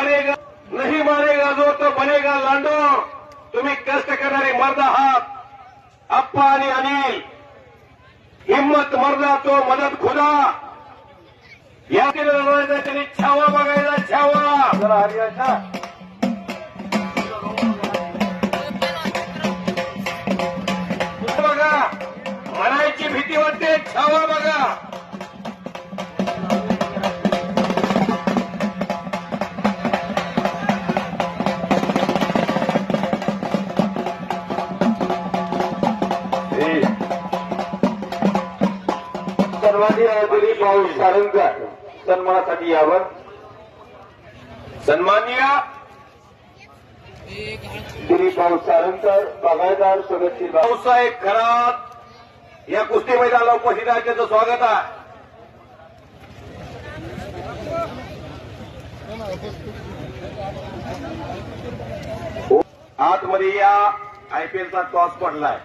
मारेगा नहीं मारेगा जो तो बनेगा लांडो। तुम्ही कष्ट करणारे मर्द आहात। अप्पा आणि अनिल हिम्मत मरला तो मदत खुदा। या त्यांनी छावा बघायला छावा हरियाणा. बघा मनायची भीती वाटते छावा सर्वांनी दिलीप भाऊ सारंगकर. सन्मानासाठी यावं. सन्माननीय दिलीप भाऊ सारंगकर बागायदार सदस्य भाऊ भाऊसाहेब खरात. या कुस्ती मैदानाला उपस्थित आहे. त्याचं स्वागत आहे. आतमध्ये या आयपीएलचा टॉस पडलाय.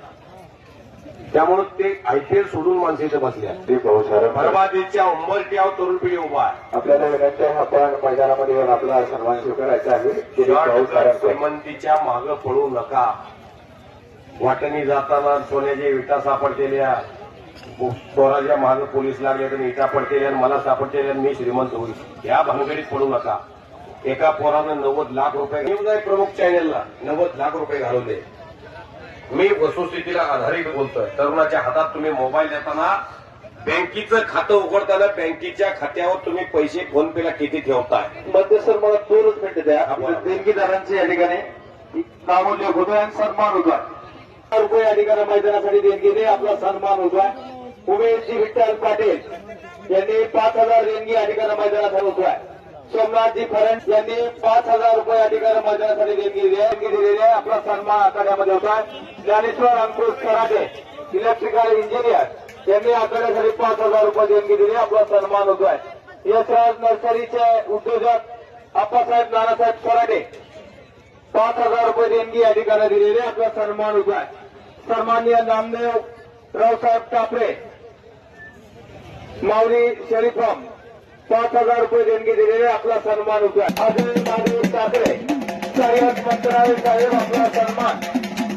त्यामुळे ते आयपीएल सोडून माणसं इथे बसल्या भाऊ सारंगकर बरबादीच्या उंबरट्यावर तरुण पिढी उभा आहे. आपल्याला विनंती आहे आपण मैदानामध्ये येऊन आपला सन्मान स्वीकारायचा आहे. श्रीमंतीच्या मागं पळू नका. वाटणी जाताना सोन्याच्या विटा सापडलेल्या पोराच्या मागं पोलीस लागले तर विटा पडतेल्या आणि मला सापडतेल्या आणि मी श्रीमंत होईल. या भानगडीत पडू नका. एका पोरानं नव्वद लाख रुपये न्यूज आहे प्रमुख चॅनेलला नव्वद लाख रुपये घालवले. मी वस्तुस्थितीला आधारित बोलतोय. तरुणाच्या हातात तुम्ही मोबाईल देताना बँकेचं खातं उघडताना बँकेच्या खात्यावर तुम्ही पैसे फोन पेला किती ठेवताय? मध्ये सर मला दोनच मिनिटं द्या. देणगीदारांचे या ठिकाणी नामोल्लेख होतोय आणि सन्मान होतोय रुपये या ठिकाणी मैदानासाठी देणगी दे आपला सन्मान होतोय उमेशजी विठ्ठल पाटील यांनी पाच हजार देणगी या ठिकाणी मैदानासाठी होतोय सोमनाथजी फरंट यांनी पाच हजार रुपये अधिकार ठिकाणी देणगी देणगी दिलेली आहे. आपला सन्मान आखाड्यामध्ये होता. ज्ञानेश्वर अंकुश कराटे इलेक्ट्रिकल इंजिनियर यांनी आखाड्यासाठी पाच हजार रुपये देणगी दिली. आपला सन्मान होतोय. यशराज नर्सरीचे उद्योजक आप्पासाहेब नानासाहेब कराटे पाच हजार रुपये देणगी या ठिकाणी दिलेली आहे. आपला सन्मान होत आहे सन्माननीय नामदेव रावसाहेब टापरे माऊली शरीफम पाच हजार रुपये देणगी दिलेले आपला सन्मान होत आहे अजय महादेव ठाकरे सह्याद मंत्रालय साहेब आपला सन्मान.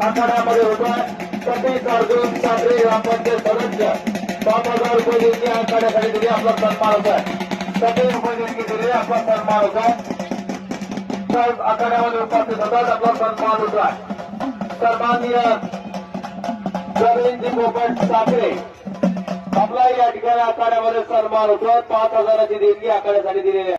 आखाड्यामध्ये होता आहे. सतीश अर्जुन ठाकरे ग्रामपंचायत सदस्य. पाच हजार रुपये देणगी आखाड्यासाठी दिली आपला सन्मान होता आहे. सतीश रुपये देणगी दिलेले आपला सन्मान होता साहेब आखाड्यामध्ये उपस्थित होतात आपला सन्मान होता सन्माननीय प्रवीणजी पोपट ठाकरे आपला या ठिकाणी आखाड्यामध्ये सन्मान होतो पाच हजाराची देणगी आखाड्यासाठी दिलेली आहे.